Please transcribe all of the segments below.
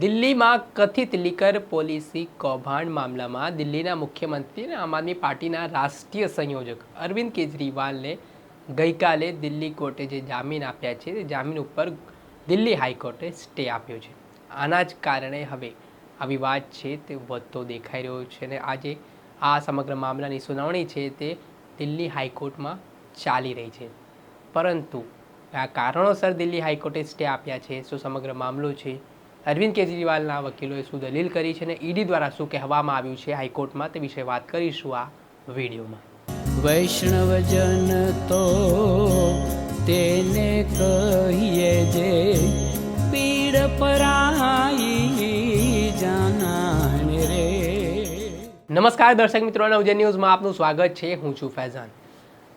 દિલ્હીમાં કથિત liquor policy કૌભાંડ મામલામાં દિલ્હીના મુખ્યમંત્રી અને આમ આદમી પાર્ટીના રાષ્ટ્રીય સંયોજક અરવિંદ કેજરીવાલને ગઈકાલે દિલ્હી કોર્ટે જે જામીન આપ્યા છે, તે જામીન ઉપર દિલ્હી હાઈકોર્ટે સ્ટે આપ્યો છે. આના જ કારણે હવે આ વિવાદ છે, તે વધતો દેખાઈ રહ્યો છે અને આજે આ સમગ્ર મામલાની સુનાવણી છે, તે દિલ્હી હાઈકોર્ટમાં ચાલી રહી છે. પરંતુ આ કારણોસર દિલ્હી હાઈકોર્ટે સ્ટે આપ્યા છે, શું સમગ્ર મામલો છે? અરવિંદ કેજરીવાલના વકીલોએ શું દલીલ કરી છે અને ઈડી દ્વારા શું કહેવામાં આવ્યું છે હાઈકોર્ટમાં તે વિશે વાત કરીશું આ વિડીયોમાં. વૈષ્ણવજન તો તેને કહીએ જે પીડ પરાઈ જાનાને રે. નમસ્કાર દર્શક મિત્રો નવજે ન્યૂઝમાં આપનું સ્વાગત છે. હું છું ફૈઝાન.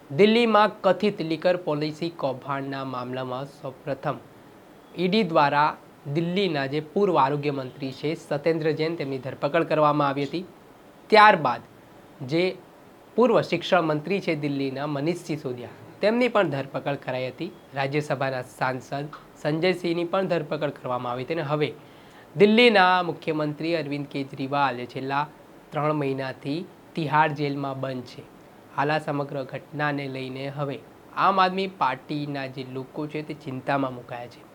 દિલ્હીમાં કથિત લીકર પોલિસી કૌભાંડના મામલામાં સૌપ્રથમ ઈડી દ્વારા દિલ્હીના જે પૂર્વ આરોગ્ય મંત્રી છે સત્યેન્દ્ર જૈન તેમની ધરપકડ કરવામાં આવી હતી. ત્યારબાદ જે પૂર્વ શિક્ષણ મંત્રી છે દિલ્હીના મનીષ સિસોદિયા તેમની પણ ધરપકડ કરાઈ હતી. રાજ્યસભાના સાંસદ સંજયસિંહની પણ ધરપકડ કરવામાં આવી હતી અને હવે દિલ્હીના મુખ્યમંત્રી અરવિંદ કેજરીવાલ છેલ્લા ત્રણ મહિનાથી તિહાર જેલમાં બંધ છે. હાલ આ સમગ્ર ઘટનાને લઈને હવે આમ આદમી પાર્ટીના જે લોકો છે તે ચિંતામાં મુકાયા છે.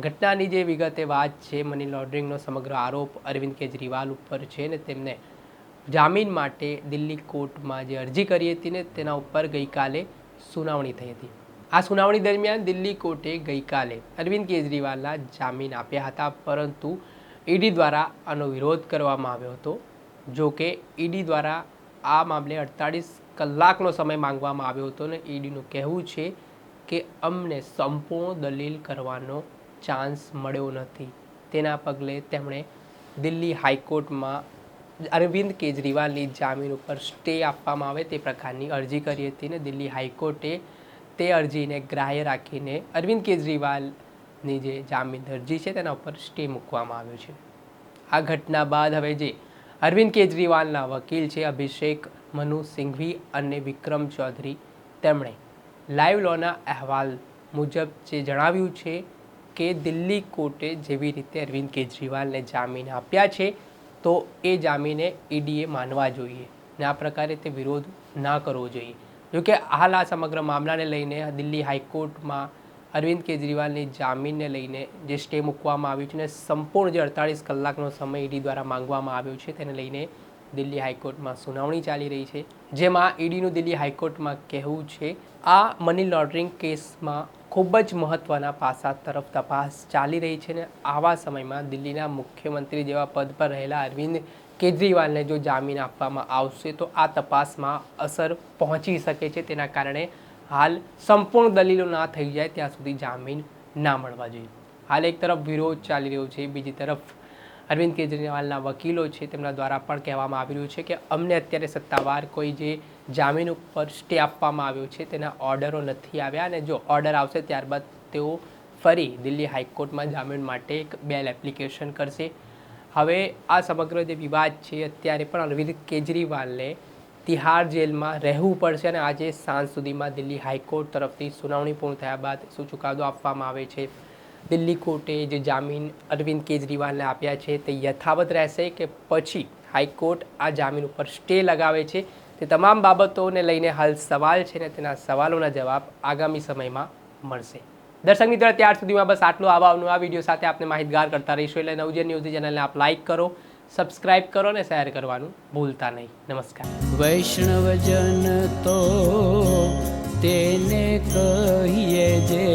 ઘટનાની જે વિગતે વાત છે મની લોન્ડરિંગનો સમગ્ર આરોપ અરવિંદ કેજરીવાલ ઉપર છે ને તેમને જામીન માટે દિલ્હી કોર્ટમાં જે અરજી કરી હતી ને તેના ઉપર ગઈકાલે સુનાવણી થઈ હતી. આ સુનાવણી દરમિયાન દિલ્હી કોર્ટે ગઈકાલે અરવિંદ કેજરીવાલના જામીન આપ્યા હતા, પરંતુ ઈડી દ્વારા આનો વિરોધ કરવામાં આવ્યો હતો. જો કે ઈડી દ્વારા આ મામલે અડતાળીસ કલાકનો સમય માંગવામાં આવ્યો હતો ને ઈડીનું કહેવું છે કે અમને સંપૂર્ણ દલીલ કરવાનો ચાન્સ મળ્યો નથી. તેના પગલે તેમણે દિલ્હી હાઈકોર્ટમાં અરવિંદ કેજરીવાલની જામીન ઉપર સ્ટે આપવામાં આવે તે પ્રકારની અરજી કરી હતી ને દિલ્હી હાઈકોર્ટે તે અરજીને ગ્રાહ્ય રાખીને અરવિંદ કેજરીવાલની જે જામીન અરજી છે તેના ઉપર સ્ટે મૂકવામાં આવ્યો છે. આ ઘટના બાદ હવે જે અરવિંદ કેજરીવાલના વકીલ છે અભિષેક મનુ સિંઘવી અને વિક્રમ ચૌધરી તેમણે લાઈવ લોના અહેવાલ મુજબ જે જણાવ્યું છે કે દિલ્હી કોર્ટે જેવી રીતે અરવિંદ કેજરીવાલને જામીન આપ્યા છે, તો એ જામીને ઈડીએ માનવા જોઈએ ને આ પ્રકારે તે વિરોધ ના કરવો જોઈએ. જોકે હાલ આ સમગ્ર મામલાને લઈને દિલ્હી હાઈકોર્ટમાં અરવિંદ કેજરીવાલની જામીનને લઈને જે સ્ટે મૂકવામાં આવ્યું છે ને સંપૂર્ણ જે અડતાળીસ કલાકનો સમય ઈડી દ્વારા માંગવામાં આવ્યો છે, તેને લઈને દિલ્હી હાઈકોર્ટમાં સુનાવણી ચાલી રહી છે. જેમાં ઈડીનું દિલ્હી હાઈકોર્ટમાં કહેવું છે, આ મની લોન્ડરિંગ કેસમાં ખૂબ જ મહત્ત્વના પાસા તરફ તપાસ ચાલી રહી છે ને આવા સમયમાં દિલ્હીના મુખ્યમંત્રી જેવા પદ પર રહેલા અરવિંદ કેજરીવાલને જો જામીન આપવામાં આવશે તો આ તપાસમાં અસર પહોંચી શકે છે. તેના કારણે હાલ સંપૂર્ણ દલીલો ના થઈ જાય, ત્યાં સુધી જામીન ના મળવા જોઈએ. હાલ એક તરફ વિરોધ ચાલી રહ્યો છે, બીજી તરફ અરવિંદ કેજરીવાલના વકીલો છે. તેમના દ્વારા પણ કહેવામાં આવી રહ્યું છે કે અમને અત્યારે સત્તાવાર કોઈ જે જામીન ઉપર સ્ટે આપવામાં આવ્યો છે. તેના ઓર્ડરો નથી આવ્યા અને જો ઓર્ડર આવશે ત્યારબાદ તેઓ ફરી દિલ્હી હાઈકોર્ટમાં જામીન માટે એક બેલ એપ્લિકેશન કરશે. હવે આ સમગ્ર જે વિવાદ છે, અત્યારે પણ અરવિંદ કેજરીવાલને તિહાર જેલમાં રહેવું પડશે અને આજે સાંજ સુધીમાં દિલ્હી હાઈકોર્ટ તરફથી સુનાવણી પૂર્ણ થયા બાદ શું ચુકાદો આપવામાં આવે છે? દિલ્હી કોર્ટે જે જામીન અરવિંદ કેજરીવાલને આપ્યા છે તે યથાવત રહેશે કે પછી હાઈકોર્ટ આ જામીન ઉપર સ્ટે લગાવે છે? તે તમામ બાબતોને લઈને હાલ સવાલ છે ને તેના સવાલોના જવાબ આગામી સમયમાં મળશે. દર્શક મિત્રો ત્યાર સુધીમાં બસ આટલું આવા આ વીડિયો સાથે આપને માહિતગાર કરતા રહીશું. એટલે નવજે ન્યૂઝ ચેનલને આપ લાઈક કરો, સબસ્ક્રાઇબ કરો ને શેર કરવાનું ભૂલતા નહીં. નમસ્કાર. વૈષ્ણવજન તો તેને કહીએ જે